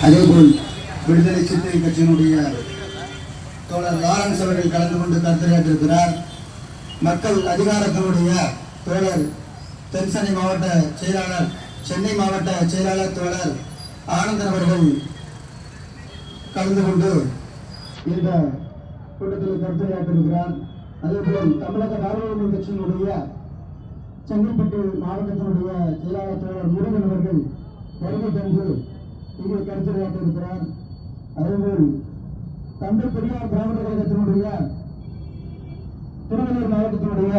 அதேபோல் விடுதலை சிறுத்தை கட்சியினுடைய தோழர் லாரன்ஸ் அவர்கள் கலந்து கொண்டு கருத்துரையாற்றிருக்கிறார் மக்கள் அதிகாரத்தினுடைய தோழர் தென்சென்னை மாவட்ட செயலாளர் சென்னை மாவட்ட செயலாளர் தோழர் ஆனந்தன் அவர்கள் கலந்து கொண்டு இந்த கூட்டத்தில் கருத்துரையாற்றிருக்கிறார் அதேபோல் தமிழக பாரதிய கட்சியினுடைய செங்கல்பட்டு மாவட்டத்தினுடைய செயலாளர் தோழர் முருகன் அவர்கள் வருகை தந்து இங்கே கருத்துரையாற்றிருக்கிறார் அதேபோல் தந்தை பெரியார் திராவிட கழகத்தினுடைய திருவள்ளூர் மாவட்டத்தினுடைய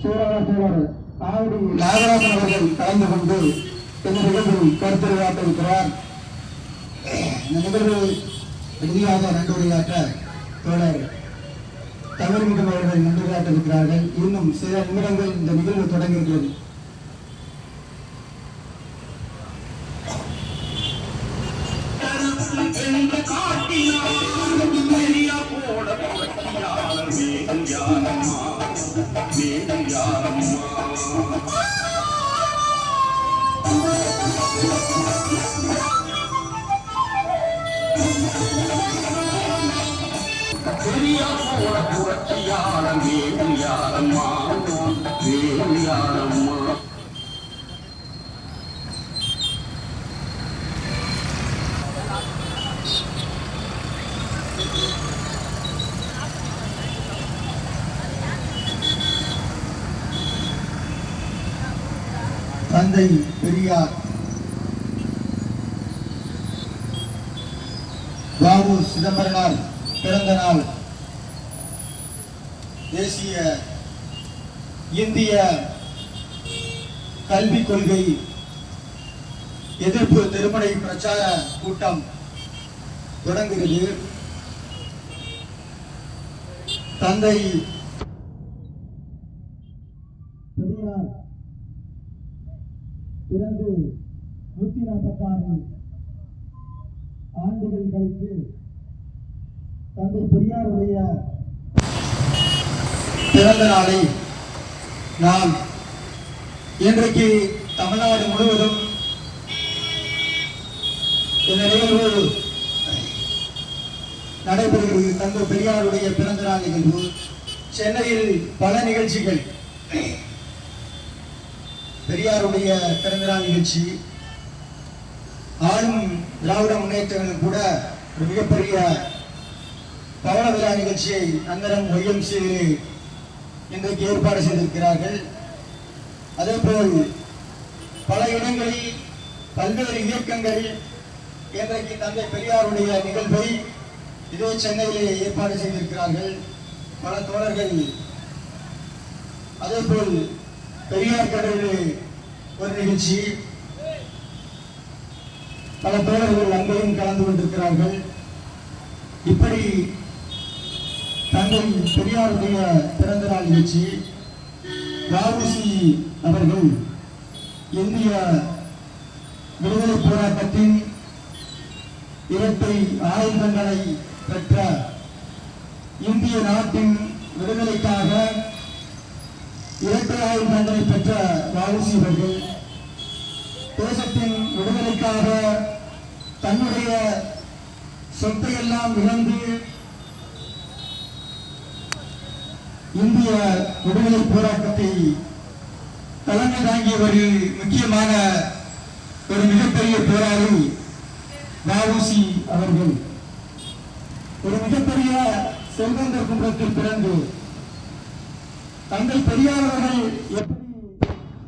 செயலாளர் தோழர் ஆவடி நாகராஜன் அவர்கள் கலந்து கொண்டு இந்த நிகழ்வில் கருத்துரையாற்ற இருக்கிறார் இந்த நிகழ்வு இறுதியாக நன்றியுரையாற்ற தோழர் தமிழ்மிகம் அவர்கள் நன்றியுரையாற்றிருக்கிறார்கள் இன்னும் சில நிமிடங்கள் இந்த நிகழ்வு தொடங்குகிறது. வேகம் யாரம்மா பெரிய போட வேறு வேகம் யாரம்மா தந்தை பெரியார். பாபு சிதம்பரனார் பிறந்த நாள். தேசிய இந்திய கல்விக் கொள்கை எதிர்ப்பு திருமணை பிரச்சார கூட்டம் தொடங்குகிறது. தந்தை பெரியார் இறந்து நூத்தி நாற்பத்தாறு ஆண்டுகள் கழித்து தந்தை பெரியாருடைய பிறந்த நாளை நாம் இன்றைக்கு தமிழ்நாடு முழுவதும் இந்த நிகழ்வு நடைபெறுகிறது. தந்தை பெரியாருடைய பிறந்த நாள் நிகழ்வு. சென்னையில் பல நிகழ்ச்சிகள். பெரியாருடைய பிறந்தநாள் நிகழ்ச்சி. ஆளும் திராவிட முன்னேற்றங்கள் கூட ஒரு மிகப்பெரிய பவன விழா நிகழ்ச்சியை அந்தரம் ஒய்எம்சியிலே இன்றைக்கு ஏற்பாடு செய்திருக்கிறார்கள். அதேபோல் பல இடங்களில் பல்வேறு இயக்கங்கள் இன்றைக்கு தந்தை பெரியாருடைய நிகழ்வை இதே சென்னையிலே ஏற்பாடு செய்திருக்கிறார்கள். பல தோழர்கள். அதேபோல் பெரியார் கடலில் ஒரு நிகழ்ச்சி. பல தோழர்கள் அங்கேயும் கலந்து கொண்டிருக்கிறார்கள். இப்படி தந்தை பெரியாருடைய பிறந்த நாள் நிகழ்ச்சி ராவுசி அவர்கள் இந்திய விடுதலை போராட்டத்தின் இரட்டை ஆயுதங்களை பெற்ற இந்திய நாட்டின் விடுதலைக்காக இரட்டை ஆயுள் பெற்ற வாவுசி அவர்கள் தேசத்தின் விடுதலைக்காக தன்னுடைய சொத்தை எல்லாம் இழந்து இந்திய விடுதலை போராட்டத்தை தலைமை தாங்கிய ஒரு முக்கியமான ஒரு மிகப்பெரிய போராளி வாவுசி அவர்கள். ஒரு மிகப்பெரிய செல்வந்தர் குன்றத்தில் பிறந்து தந்தை பெரியார் அவர்கள் எப்படி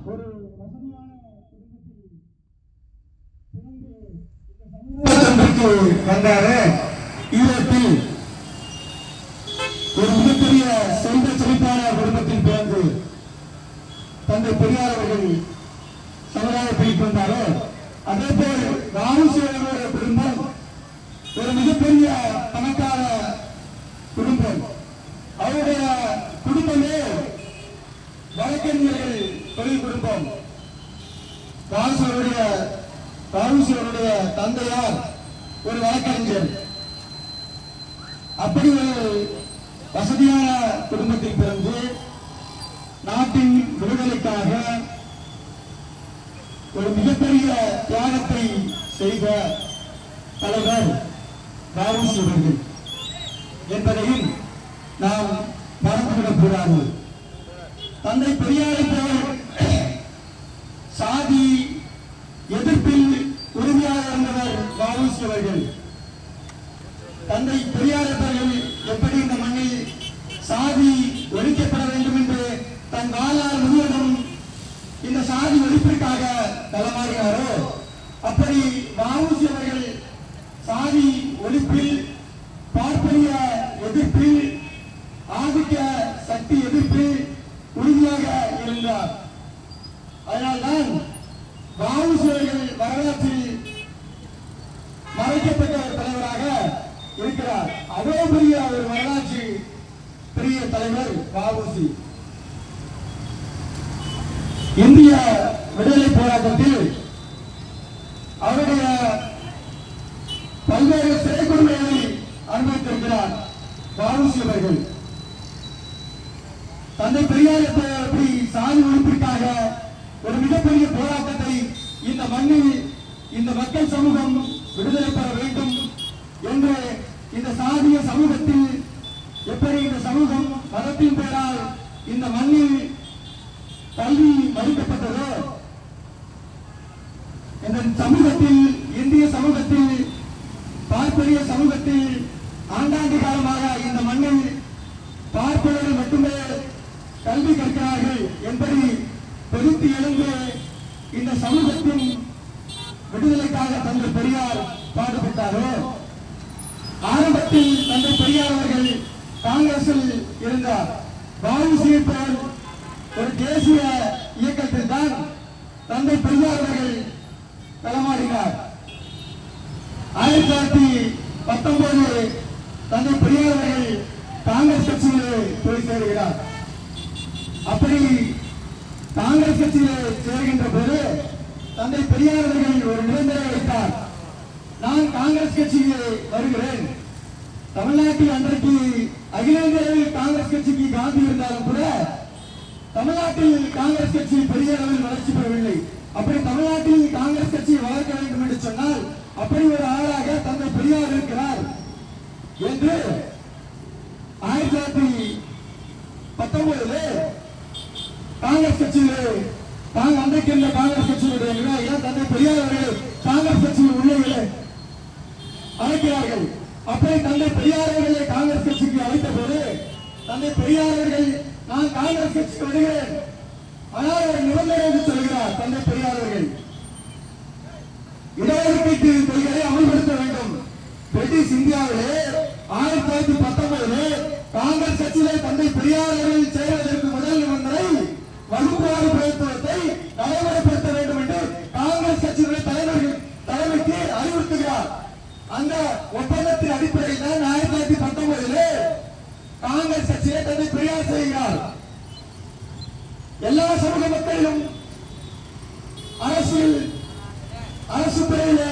ஒரு வசதியான குடும்பத்தில் பிறந்து ஈழத்தில் ஒரு மிகப்பெரிய செல்வ செழிப்பான குடும்பத்தில் பிறந்து தந்தை பெரியார் அவர்கள் சமுதாயத்தில் வந்தாரோ அதே போல ராமசேவனுடைய குடும்பம் ஒரு மிகப்பெரிய பணக்கார குடும்பம் அவருடைய குடும்பமே வழக்கறிஞர்கள் தொழில் குடும்பம் ராமசேவனுடைய ராமசேவனுடைய தந்தையார் ஒரு வழக்கறிஞர் அப்படி ஒரு வசதியான குடும்பத்தில் பிறந்து நாட்டின் விடுதலைக்காக ஒரு மிகப்பெரிய தியாகத்தை செய்த தலைவர் ராவுசி அவர்கள். என்பதையும் நாம் மறந்துவிடக் கூடாது. தந்தை பெரியாரை போல் சாதி எதிர்ப்பில் உறுதியாக இருந்தவர் வாவுசி அவர்கள் தந்தை பெரியார் அவர்கள் எப்படி இந்த மண்ணில் சாதி ஒழிக்கப்பட வேண்டும் என்று தன் வாழ்நாள் முழுவதும் இந்த சாதி ஒழிப்பிற்காக களமாடினாரோ அப்படி வாவுசி அவர்கள் சாதி ஒழிப்பில் பார்ப்பனிய எதிர்ப்பில் ஆதிக்க சக்தி எதிர்ப்பில் உறுதியாக இருந்தார் அதனால்தான் வாவுசி அவர்கள் வரலாற்றில் மறைக்கப்பட்ட ஒரு தலைவராக இருக்கிறார். அவ்வளவு பெரிய ஒரு வரலாற்று பெரிய தலைவர் வாவுசி இந்திய விடுதலை போராட்டத்தில் அவருடைய பல்வேறு சிறை கொடுமைகளை அனுபவித்திருக்கிறார் வாவுசி அவர்கள் தந்தை பெரியார் எப்படி சாதி ஒழிப்பிற்காக ஒரு மிகப்பெரிய போராட்டத்தை இந்த மண்ணில் இந்த மக்கள் சமூகம் விடுதலை பெற வேண்டும் என்று இந்த சாதிய சமூகத்தில் எப்படி இந்த சமூகம் மதத்தின் பெயரால் இந்த மண்ணில் கல்வி மறுக்கப்பட்டதோ இந்த சமூகத்தில் இந்திய சமூகத்தில் பார்ப்பனிய சமூகத்தில் ஆண்டாண்டு காலமாக இந்த மண்ணில் பார்ப்பனர்கள் மட்டுமே கல்வி கற்கிறார்கள் என்பதை பெருத்து எழுந்து இந்த சமூகத்தின் விடுதலைக்காக தந்த பெரியார் பாடுபட்டாரோ? ஆரம்பத்தில் தந்தை பெரியார் அவர்கள் காங்கிரஸில் இருந்தார் வாவுசியை போல் ஒரு தேசிய இயக்கத்தில் தான் தந்தை பெரியார் அவர்கள் களமாடினார் ஆயிரத்தி தொள்ளாயிரத்தி பத்தொன்பது தந்தை பெரியார் அவர்கள் காங்கிரஸ் கட்சியிலே போய் சேருகிறார் அப்படி நிகழ்ச்சியிலே சேர்கின்ற போது தந்தை பெரியார் அவர்கள் ஒரு நிபந்தனை வைத்தார் நான் காங்கிரஸ் கட்சியிலே வருகிறேன். தமிழ்நாட்டில் அன்றைக்கு அகில இந்திய அளவில் காங்கிரஸ் கட்சிக்கு காந்தி இருந்தாலும் கூட தமிழ்நாட்டில் காங்கிரஸ் கட்சி பெரிய அளவில் வளர்ச்சி பெறவில்லை. அப்படி தமிழ்நாட்டில் காங்கிரஸ் கட்சி வளர்க்க வேண்டும் என்று சொன்னால் அப்படி ஒரு ஆளாக தந்தை பெரியார் இருக்கிறார் என்று ஆயிரத்தி தொள்ளாயிரத்தி பத்தொன்பதுல காங்கிரஸ் கட்சியிலே தாங்க அன்றைக்கு காங்கிரஸ் கட்சியினுடைய நிர்வாகிகள் தந்தை பெரியார் அவர்கள் காங்கிரஸ் கட்சியில் உள்ளவர்களை அழைக்கிறார்கள். அப்படி தந்தை பெரியார் அவர்களை காங்கிரஸ் கட்சிக்கு அழைத்த போது தந்தை பெரியார் அவர்கள் நான் காங்கிரஸ் கட்சிக்கு வருகிறேன். ஆனால் அவர் நிபந்தனை என்று சொல்கிறார் தந்தை பெரியார் அவர்கள். இடஒதுக்கீட்டு கொள்கையை அமல்படுத்த வேண்டும். பிரிட்டிஷ் இந்தியாவிலே ஆயிரத்தி தொள்ளாயிரத்தி பத்தொன்பதுல காங்கிரஸ் கட்சியிலே தந்தை பெரியார் அவர்கள் வகுப்புவாத பிரயத்தனத்தை நடைமுறைப்படுத்த வேண்டும் என்று காங்கிரஸ் கட்சியினுடைய தலைவர்கள் தலைமைக்கு அறிவுறுத்துகிறார். அந்த ஒப்பந்தத்தின் அடிப்படையில் தான் ஆயிரத்தி தொள்ளாயிரத்தி பத்தொன்பதிலே காங்கிரஸ் கட்சியை தந்தை பெரியார் செய்கிறார். எல்லா சமூக மக்களிலும் அரசியல் அரசு துறையிலே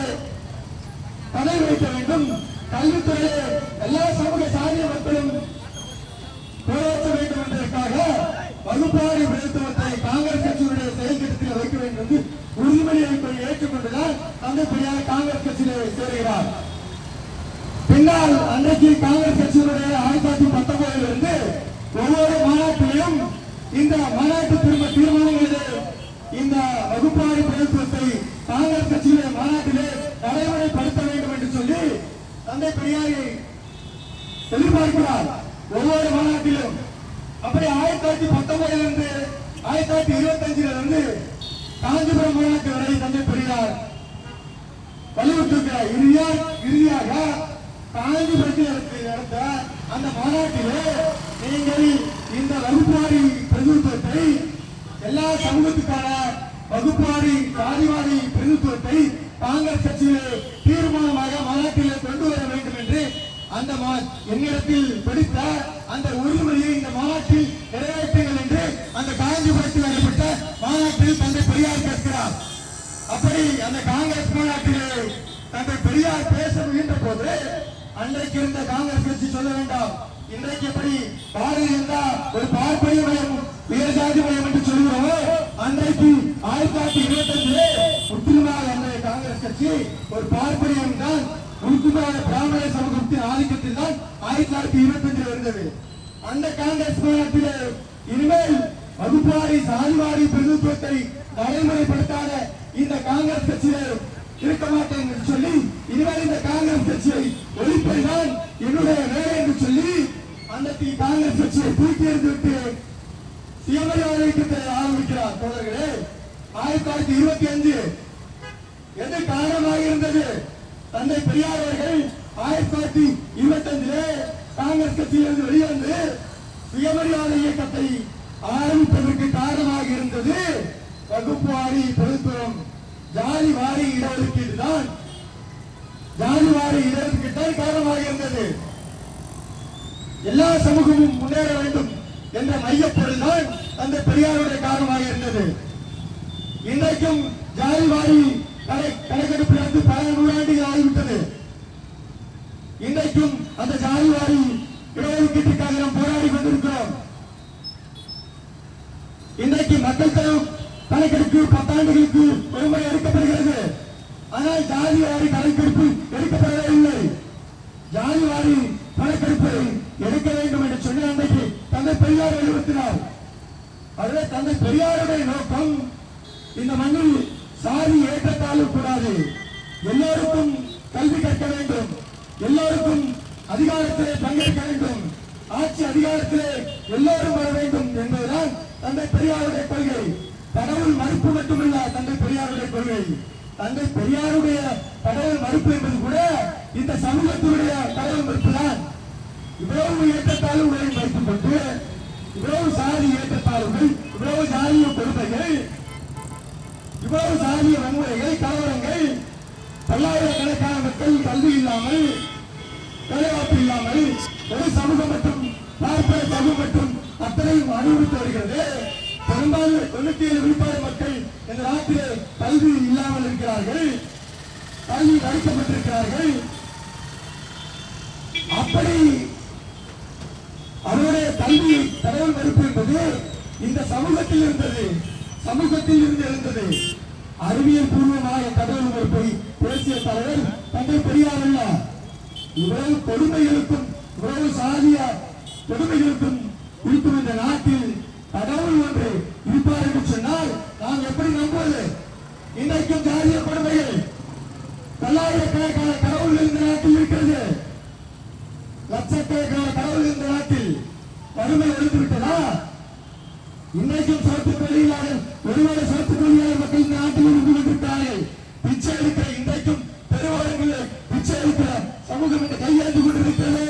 பதவி வைக்க வேண்டும் கல்வித்துறையிலே எல்லா சமூக சாதிய மக்களும் போராட்ட வேண்டும் என்பதற்காக வகுப்பாரி பிரதித்துவத்தை காங்கிரஸ் கட்சியினுடைய செயல் திட்டத்தில் வைக்க வேண்டும் என்று உறுதிமொழி அளிப்பதை ஏற்றுக்கொண்டுதான் தந்தை பெரியார் கூறுகிறார் பின்னால் அன்றைக்கு காங்கிரஸ் கட்சியினுடைய ஆயிரத்தி தொள்ளாயிரத்தி பத்தொன்பதில் இருந்து ஒவ்வொரு மாநாட்டிலும் இந்த மாநாட்டு திரும்ப தீர்மானங்களிலே இந்த வகுப்பாடு பிரதித்துவத்தை காங்கிரஸ் கட்சியினுடைய மாநாட்டிலே நடைமுறைப்படுத்த வேண்டும் என்று சொல்லி தந்தை பெரியாரை எதிர்பார்க்கிறார் ஒவ்வொரு மாநாட்டிலும் அப்படி ஆயிரத்தி தொள்ளாயிரத்தி பத்தொன்பதுல இருந்து ஆயிரத்தி தொள்ளாயிரத்தி இருபத்தி அஞ்சுல இருந்து காஞ்சிபுரம் மாநாட்டு வரை தந்தை பெரியார் வலியுறுத்திருக்கிறார் இறுதியாக இறுதியாக காஞ்சிபுரத்தில் நடத்த- நடந்த அந்த மாநாட்டிலே நீங்கள் இந்த வகுப்பாரி பிரதித்துவத்தை எல்லா சமூகத்துக்கான வகுப்பாரி சாதிவாரி பிரதித்துவத்தை காங்கிரஸ் கட்சியிலே தீர்மானமாக மாநாட்டிலே கொண்டு வர வேண்டும் என்று அந்த என்னிடத்தில் பிடித்த அந்த உறுதிமொழியை இந்த மாநாட்டில் நிறைவேற்றுங்கள் என்று அந்த காஞ்சிபுரத்தில் நடைபெற்ற மாநாட்டில் தந்தை பெரியார் கேட்கிறார். அப்படி அந்த காங்கிரஸ் மாநாட்டிலே தந்தை பெரியார் பேச முயன்ற போது அன்றைக்கு இருந்த காங்கிரஸ் கட்சி சொல்ல வேண்டாம். இன்றைக்கு எப்படி பாரதிய ஜனதா ஒரு பார்ப்பனிய மயம் உயர்ஜாதி மயம் என்று சொல்கிறோமோ அன்றைக்கு ஆயிரத்தி தொள்ளாயிரத்தி இருபத்தி அஞ்சிலே முற்றிலுமாக அன்றைய காங்கிரஸ் கட்சி ஒரு பார்ப்பனியம் தான் முழுக்குமான பிராமண சமூகத்தின் ஆதிக்கத்தில் தான் ஆயிரத்தி தொள்ளாயிரத்தி இருபத்தி அஞ்சில் இருந்தது. அந்த காங்கிரஸ் மாநாட்டிலே இனிமேல் வகுப்பாரி சாதிவாரி பிரதித்துவத்தை நடைமுறைப்படுத்தாத இந்த காங்கிரஸ் கட்சியிலே இருக்க மாட்டேன் என்று சொல்லி இனிமேல் இந்த காங்கிரஸ் கட்சியை ஒழிப்பதுதான் என்னுடைய வேலை என்று சொல்லி அந்த காங்கிரஸ் கட்சியை தூக்கி எறிந்துவிட்டு சுயமரியாதை இயக்கத்தை ஆரம்பிக்கிறார். தோழர்களே ஆயிரத்தி தொள்ளாயிரத்தி இருபத்தி அஞ்சு எது காரணமாக இருந்தது? தந்தை பெரியார் அவர்கள் ஆயிரத்தி தொள்ளாயிரத்தி இருபத்தி அஞ்சிலே காங்கிரஸ் கட்சியிலிருந்து வெளிவந்து சுயமரியாதை இயக்கத்தை ஆரம்பிப்பதற்கு காரணமாக இருந்தது வகுப்புவாரி பிரதித்துவம் ஜாதி வாரி இடஒதுக்கீடு தான் ஜாதி வாரி இடஒதுக்கீடு தான் காரணமாக இருந்தது. எல்லா சமூகமும் முன்னேற வேண்டும் என்ற மையப்பொருள் தான் அந்த பெரியாருடைய காரணமாக இருந்தது. இன்றைக்கும் ஜாதி வாரி கடை கணக்கெடுப்பில் இருந்து பல நூறாண்டுகள் ஆகிவிட்டது. இன்றைக்கும் அந்த ஜாதி வாரி இடஒதுக்கீட்டுக்காக நாம் போராடி கொண்டிருக்கிறோம். இன்றைக்கு மக்கள் தலைவர் கணக்கெடுப்பு பத்தாண்டுகளுக்கு ஒருமுறை எடுக்கப்படுகிறது ஆனால் ஜாதி வாரி கணக்கெடுப்பு எடுக்கப்படவே இல்லை. ஜாதி வாரி கணக்கெடுப்பை எடுக்க வேண்டும் என்று சொல்லி அன்றைக்கு தந்தை பெரியார் வலியுறுத்தினார். அதுவே தந்தை பெரியாருடைய நோக்கம். இந்த மண்ணில் சாதி ஏற்றத்தாலும் கூடாது. எல்லோருக்கும் கல்வி கற்க வேண்டும். எல்லோருக்கும் அதிகாரத்திலே பங்கேற்க வேண்டும். ஆட்சி அதிகாரத்திலே எல்லோரும் வர வேண்டும் என்பதுதான் தந்தை பெரியாருடைய கொள்கை. கடவுள் மறுப்பு மட்டுமல்ல தந்தை பெரியாருடைய கொள்கை. தந்தை பெரியாருடைய கடவுள் மறுப்பு என்பது கூட இந்த சமூகத்தினுடைய கடவுள் மறுப்பு தான் இவ்வளவு ஏற்றத்தாழ்வுகளை வைத்துக் கொண்டு இவ்வளவு சாதி ஏற்றத்தாழ்வுகள் இவ்வளவு சாதிய கொடுமைகள் இவ்வளவு சாதிய வன்முறைகள் கலவரங்கள் பல்லாயிரக்கணக்கான மக்கள் கல்வி இல்லாமல் வேலைவாய்ப்பு இல்லாமல் ஒரு சமூகம் மற்றும் பார்ப்பன சமூகம் மற்றும் அத்தனையும் அனுபவித்து வருகிறது. ஐம்பது தொண்ணூத்தி ஏழு விழுக்காடு மக்கள் இந்த நாட்டிலே கல்வி இல்லாமல் இருக்கிறார்கள். கல்வி நடத்தப்பட்டிருக்கிறார்கள். அப்படி அவருடைய கல்வி கடவுள் மறுப்பு என்பது இந்த சமூகத்தில் இருந்தது. சமூகத்தில் இருந்து இருந்தது அறிவியல் பூர்வமாக கடவுள் மறுப்பை பேசிய தலைவர் தந்தை பெரியார் அல்ல. இவ்வளவு கொடுமைகளுக்கும் இவ்வளவு சாதிய கொடுமைகளுக்கும் இருக்கும் இந்த நாட்டில் கடவுள் ஒன்று இருப்பார் என்று சொன்னால் நாம் எப்படி நம்புவது? இன்றைக்கும் ஜாதிய கொடுமைகள் பல்லாயிரக்கணக்கான கடவுள் இந்த நாட்டில் இருக்கிறது. லட்சக்கணக்கான கடவுள் இந்த நாட்டில் வறுமை ஒழித்துவிட்டதா இன்றைக்கும் சோத்து தொழிலாக ஒருவேளை சோத்து தொழிலாளர் மக்கள் இந்த நாட்டில் இருந்து கொண்டிருக்கிறார்கள் பிச்சை எடுக்கிற இன்றைக்கும் பெருவாரங்களில் பிச்சை எடுக்கிற சமூகம் என்று கையாண்டு கொண்டிருக்கிறது.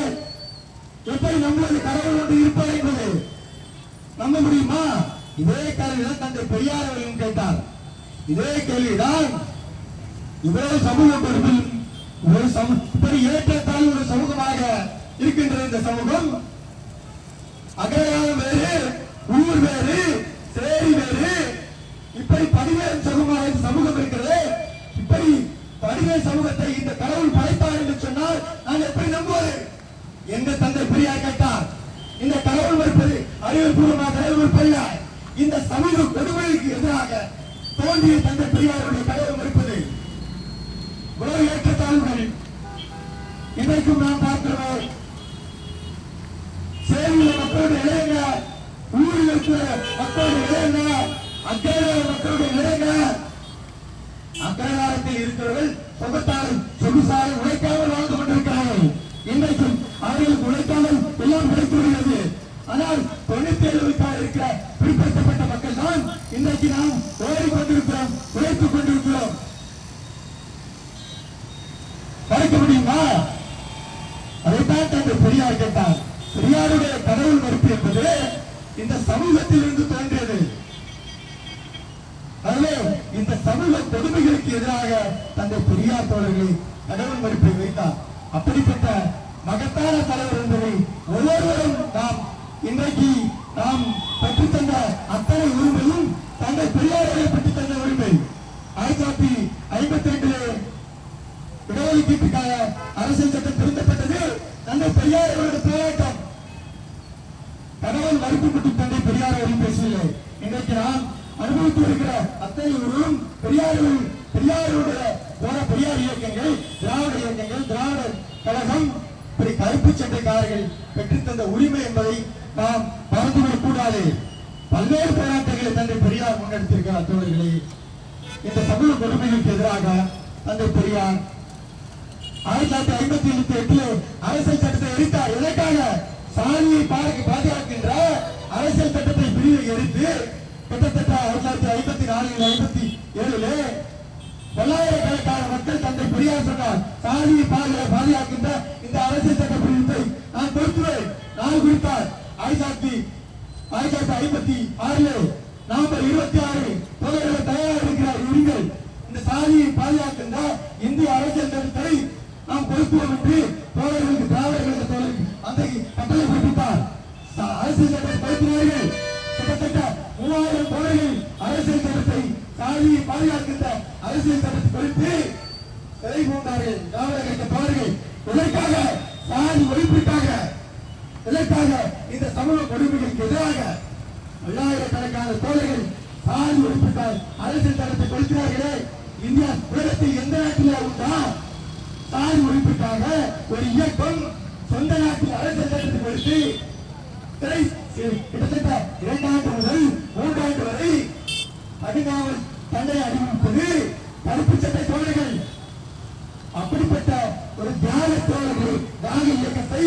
எப்படி நம்மளது கடவுள் ஒன்று இருப்பார் என்பது இதே கேள்விதான் தந்தை பெரியார் அவர்களும் கேட்டார். இதே கேள்விதான் இவ்வளவு சமூக பொறுப்பில் ஒரு சமூக இப்படி ஏற்றத்தால் ஒரு சமூகமாக இருக்கின்ற இந்த சமூகம் அகராலம் வேறு ஊர் வேறு சேரி வேறு இப்படி பதிவேறு சமூகமாக இந்த சமூகம் இருக்கிறது. இப்படி பதிவேறு சமூகத்தை இந்த கடவுள் படைத்தார் என்று சொன்னால் நான் எப்படி நம்புவது? என்று தந்தை பெரியார் கேட்டார். இந்த கடவுள் மறுப்பது அறிவுபூர்வமாக கடவுள் பெரியார் இந்த சமூக கொடுமைக்கு எதிராக தோன்றிய தந்தை பெரியாருடைய கடவுள் மறுப்பது உலக ஏற்றத்தாழ்வுகள் இன்றைக்கும் நாம் பார்க்கிறோம். சேவையில் மக்களுடைய நிலைங்க ஊரில் இருக்கிற மக்களுடைய நிலைங்க அக்கறையான மக்களுடைய நிலைங்க அக்கறையாரத்தில் இருக்கிறவர்கள் சொகத்தால் சொகுசாலை உழைக்காமல் வாழ்ந்து கொண்டிருக்கிறார்கள். இன்றைக்கும் அவர்களுக்கு உழைக்காமல் எல்லாம் கிடைத்து வருகிறது ஆனால் இன்னைக்கு இன்றைக்கு நாம் ஓடிக்கொண்டிருக்கிறோம் உழைத்துக் கொண்டிருக்கிறோம். மறைக்க முடியுமா? அதைத்தான் தந்தை பெரியார் கேட்டார். பெரியாருடைய கடவுள் மறுப்பு என்பது இந்த சமூகத்தில் இருந்து தோன்றியது. அதிலே இந்த சமூக கொடுமைகளுக்கு எதிராக தந்தை பெரியார் தோழர்களை கடவுள் மறுப்பை வைத்தார். அப்படிப்பட்ட மகத்தான தலைவர் என்பதை ஒவ்வொருவரும் நாம் இன்றைக்கு நாம் பெற்றுத்தந்த தந்தை பெரியாரை தந்த உரிமை. ஆயிரத்தி தொள்ளாயிரத்தி ஐம்பத்தி ரெண்டிலே இடஒதுக்கீட்டுக்காக அரசியல் சட்டம் திருத்தப்பட்டது. தந்தை பெரியார் அவருடைய போராட்டம். கடவுள் மறுப்பு மட்டும் தந்தை பெரியார் அவரும் பேசவில்லை. இன்றைக்கு நாம் அனுபவித்து வருகிற அத்தனைவரும் பெரியார்கள் பெரியார் பெரியாருடைய போன பெரியார் இயக்கங்கள் திராவிட இயக்கங்கள் திராவிட கழகம் இப்படி கருப்பு சட்டைக்காரர்கள் பெற்றுத்தந்த உரிமை என்பதை நாம் மறந்துவிடக் கூடாது. பல்வேறு போராட்டங்களை தந்தை பெரியார் முன்னெடுத்திருக்கிறார் தோழர்களே இந்த சமூக கொடுமைகளுக்கு எதிராக தந்தை பெரியார் ஆயிரத்தி தொள்ளாயிரத்தி ஐம்பத்தி எட்டு எட்டுல அரசியல் சட்டத்தை எரித்தார். எதற்காக? சாதியை பாதுகா- பாதுகாக்கின்ற அரசியல் சட்டத்தை பிரிவை எரித்து கிட்டத்தட்ட ஆயிரத்தி தொள்ளாயிரத்தி ஐம்பத்தி நாலு ஐம்பத்தி ஏழுல பல்லாயிரக்கணக்கான மக்கள் தந்தை பெரியார் சொன்னார் சாதியை பாதுகாக்கின்ற இந்த அரசியல் சட்ட பிரிவை நான் கொடுத்துவேன் நான் குறித்தார் ஆயிரத்தி தொள்ளாயிரத்தி ஆயிரத்தி தொள்ளாயிரத்தி ஐம்பத்தி ஆறுல நவம்பர் இருபத்தி ஆறு தொழில்களை தயாராக இருக்கிறார் நீங்கள் இந்த சாதியை பாதுகாக்கின்ற இந்திய அரசியல் சட்டத்தை நாம் கொடுப்போம் என்று தோழர்களுக்கு திராவிடர்களுக்கு தோழர் அந்த கட்டளை பிறப்பித்தார் அரசியல் சட்டத்தை படுத்தினார்கள். கிட்டத்தட்ட மூவாயிரம் தோழர்கள் அரசியல் சட்டத்தை சாதியை பாதுகாக்கின்ற அரசியல் சட்டத்தை கொடுத்து சிறை பூண்டார்கள் திராவிட தோழர்கள். இதற்காக சாதி ஒழிப்பு இதற்காக இந்த சமூக கொடுமைகளுக்கு எதிராக பல்லாயிரக்கணக்கான தோழர்கள் சாதி ஒழிப்புக்கால் அரசியல் தரத்தை கொடுக்கிறார்களே. இந்தியா உலகத்தில் எந்த நாட்டிலே உண்டா? சாதி ஒழிப்புக்காக ஒரு இயக்கம் சொந்த நாட்டில் அரசியல் தரத்தை கொடுத்து கிட்டத்தட்ட இரண்டாண்டு முதல் மூன்றாண்டு வரை கடுங்காவல் தண்டனை அறிவிப்பது கருப்பு சட்ட தோழர்கள். அப்படிப்பட்ட ஒரு தியாக தோழர்கள் தியாக இயக்கத்தை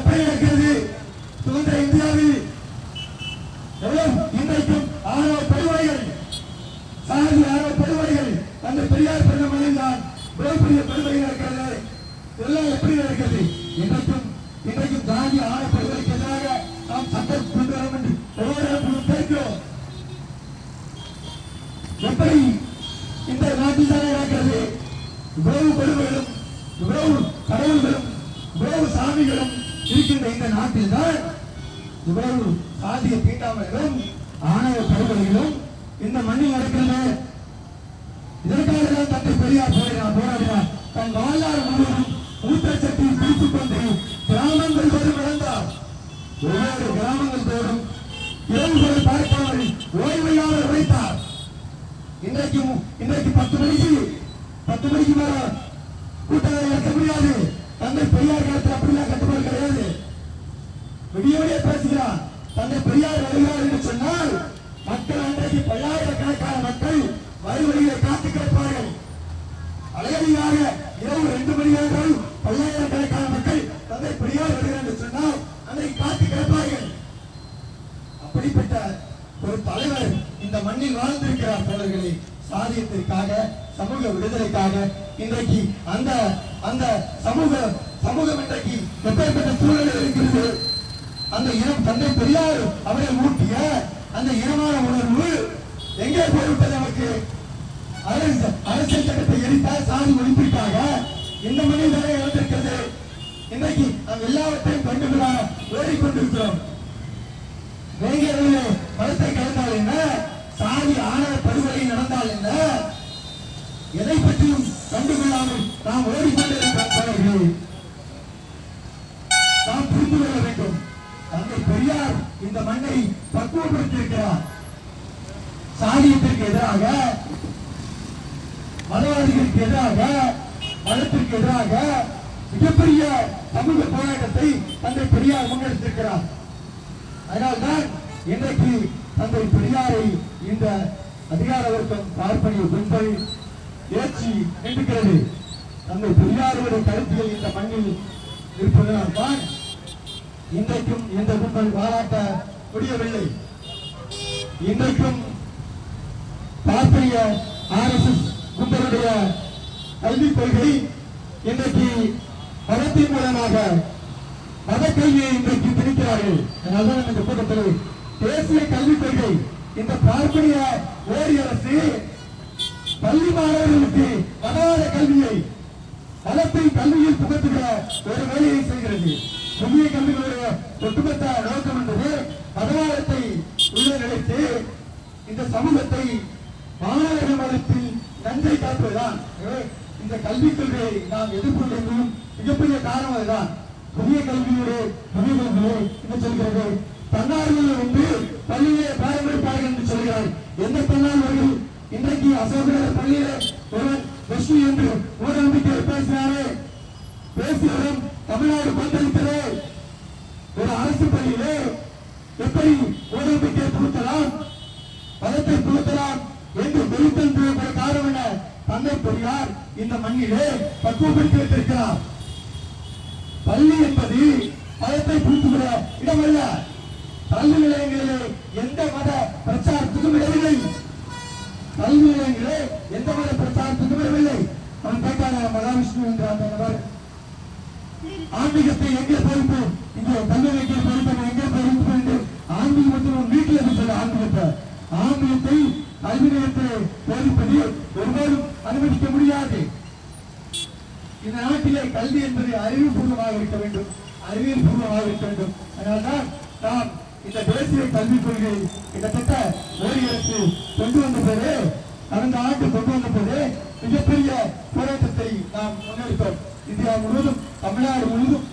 எப்படி Yeah. அந்த அந்த சமூக சமூகம் இன்றைக்கு எப்பேற்பட்ட சூழலில் இருக்கிறது. அந்த இனம் தந்தை பெரியார் அவரை ஊட்டிய அந்த இனமான உணர்வு எங்கே போய்விட்டது நமக்கு? அரசியல் சட்டத்தை எரித்தால் சாதி ஒழிப்பிற்காக இந்த மண்ணில் தானே இழந்திருக்கிறது இன்றைக்கு நாம் எல்லாவற்றையும் கண்டுகளாக ஓடிக்கொண்டிருக்கிறோம் வேங்கையிலே பணத்தை கலந்தால் என்ன? சாதி ஆணவ படுகொலை நடந்தால் என்ன? எதை பற்றியும் கண்டுகொள்ளாமல் நாம் ஓடிக்கொண்டிருக்கிறோம் நாம் புரிந்து கொள்ள வேண்டும். தந்தை பெரியார் இந்த மண்ணை பக்குவப்படுத்தியிருக்கிறார். சாதியத்திற்கு எதிராக மதவாதிகளுக்கு எதிராக மதத்திற்கு எதிராக மிகப்பெரிய சமூக போராட்டத்தை தந்தை பெரியார் முன்னெடுத்திருக்கிறார். அதனால்தான் இன்றைக்கு தந்தை பெரியாரை இந்த அதிகார வர்க்கம் பார்ப்பனிய கும்பல் ஏற்றி நின்றுகிறது. தந்தை பெரியாருடைய கருத்துகள் இந்த மண்ணில் இருப்பதனால் தான் இன்றைக்கும் இந்த கும்பல் பாராட்ட முடியவில்லை. இன்றைக்கும் பார்ப்பனிய எஸ் கும்பலுடைய கல்விக் கொள்கை இன்றைக்கு மதத்தின் மூலமாக மதக்கல்வியை இன்றைக்கு திணிக்கிறார்கள். இருக்கிறார்கள் அதனால்தான் இந்த கூட்டத்தில் தேசிய கல்விக் கொள்கை இந்த பார்ப்பனிய ஓடி அரசு பள்ளி மாணவர்களுக்கு மதவாத கல்வியை கல்வியில் ஒரு வேலையை செய்கிறது. புதிய கல்விகளுடைய ஒட்டுமொத்த நோக்கம் என்பது மதவாதத்தை உள்ளே நிலைத்து இந்த சமூகத்தை மாணவர்கள் மதத்தில் நஞ்சை காட்டுவதுதான் இந்த கல்விக் கொள்கையை நாம் எதிர்கொள்ளும் மிகப்பெரிய காரணம் அதுதான். புதிய கல்வியுடைய புதிய கல்வியை என்ன சொல்கிறது. தன்னார்வல் வந்து பள்ளியிலே பாரம்பரிய என்று சொல்கிறார். எந்த தன்னார்வர்கள் இன்றைக்கு அசோகர் பள்ளியிலே ஒருவன் விஷ்ணு என்று ஊடகமிக்க பேசினாரே. பேசியவரும் தமிழ்நாடு கொந்தளித்தது ஒரு அரசு பள்ளியிலே எப்படி ஊடகமிக்க புகுத்தலாம் பதத்தை புகுத்தலாம் என்று வெறுத்தல் செய்யப்பட காரணம் என தந்தை பெரியார் இந்த மண்ணிலே பக்குவப்படுத்தி வைத்திருக்கிறார். பள்ளி என்பது மதத்தை புகுத்துகிற இடமல்ல கல்வி நிலையங்களிலே எந்த மத பிரச்சாரத்துக்கும் இடமில்லை. கல்வி நிலையங்களே எந்த மத பிரச்சாரத்துக்கும் இடமில்லை. நான் கேட்டாங்க மகாவிஷ்ணு என்ற அந்த நபர்? ஆன்மீகத்தை எங்கே பொறுப்பு இங்கே கல்வி எங்கே போயிருப்போம் எங்கே பொறுப்பு என்று ஆன்மீகத்தை உன் வீட்டில் சொல்ல ஆன்மீகத்தை. ஆன்மீகத்தை கல்வி நிலையத்தில் போதிப்பது ஒருவரும் அனுமதிக்க முடியாது. இந்த நாட்டிலே கல்வி என்பது அறிவுபூர்வமாக இருக்க வேண்டும். அறிவியல் பூர்வமாக இருக்க வேண்டும். அதனால்தான் நாம் இந்த தேசிய கல்விக் கொள்கை கிட்டத்தட்ட மோடி கொண்டு வந்த போது கடந்த ஆண்டு கொண்டு வந்த போது மிகப்பெரிய போராட்டத்தை நாம் முன்னெடுத்தோம். இந்தியா முழுவதும் தமிழ்நாடு முழுவதும்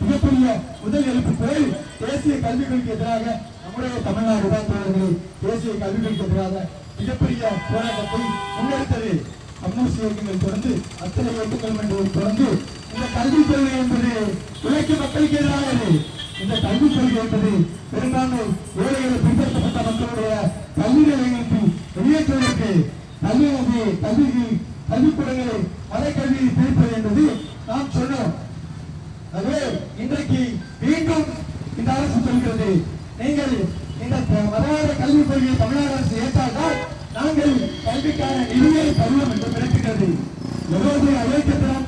மிகப்பெரிய முதல் எழுப்பு போய் தேசிய கல்விக் கொள்கைக்கு எதிராக நம்முடைய தமிழ்நாடு தான் தோழர்களே. தேசிய கல்விக் கொள்கைக்கு எதிராக மிகப்பெரிய போராட்டத்தை முன்னெடுத்தது. கம்யூனிஸ்ட் இயக்கங்கள் தொடர்ந்து அத்தனை இயக்கங்கள் என்று தொடர்ந்து இந்த கல்விக் கொள்கை என்பது உழைக்கும் மக்களுக்கு எதிரானது. இந்த கல்விக் கொள்கை என்பது பெரும்பான்மை ஏழைகளை பின்பற்றப்பட்ட மக்களுடைய கல்வி நிலையங்களுக்கு வெளியேற்றுவதற்கு கல்வி கல்வி கல்விக்கூடங்களை மலைக்கல்வியை பிரிப்பது என்பது நாம் சொன்னோம். ஆகவே இன்றைக்கு மீண்டும் இந்த அரசு சொல்கிறது. நீங்கள் இந்த மதவாத கல்விக் கொள்கையை தமிழக அரசு ஏற்றால்தான் நாங்கள் கல்விக்கான நிதியை தருவோம் என்று மிரட்டுகிறது எவ்வளவு அயோக்கியத்தனம்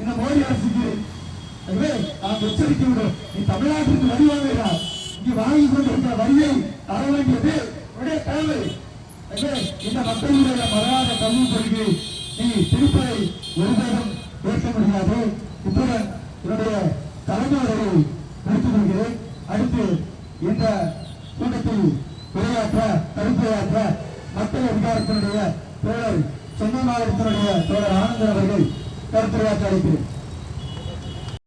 இந்த மோடி அரசுக்கு. ஆகவே நாம் எச்சரிக்கை விடும் நீ தமிழ்நாட்டிற்கு வரி வாங்குகிறார் இங்கு வாங்கி கொண்டிருக்கிற வரியை தர வேண்டியது உடைய தேவை. ஆகவே இந்த மக்களுடைய மதவாத கல்விக் கொள்கை நீ திருப்பதை ஒருபோதும் ஏற்க முடியாது. இப்போது என்னுடைய தலைமுறையை முடித்துக் கொள்கிறேன் அடுத்து இந்த கூட்டத்தில் உரையாற்ற கருத்துரையாற்ற மக்கள் அதிகாரத்தினுடைய தோழர் சென்னை மாவட்டத்தினுடைய தோழர் ஆனந்தன் அவர்கள் கருத்துரையாற்ற அளிக்கிறேன்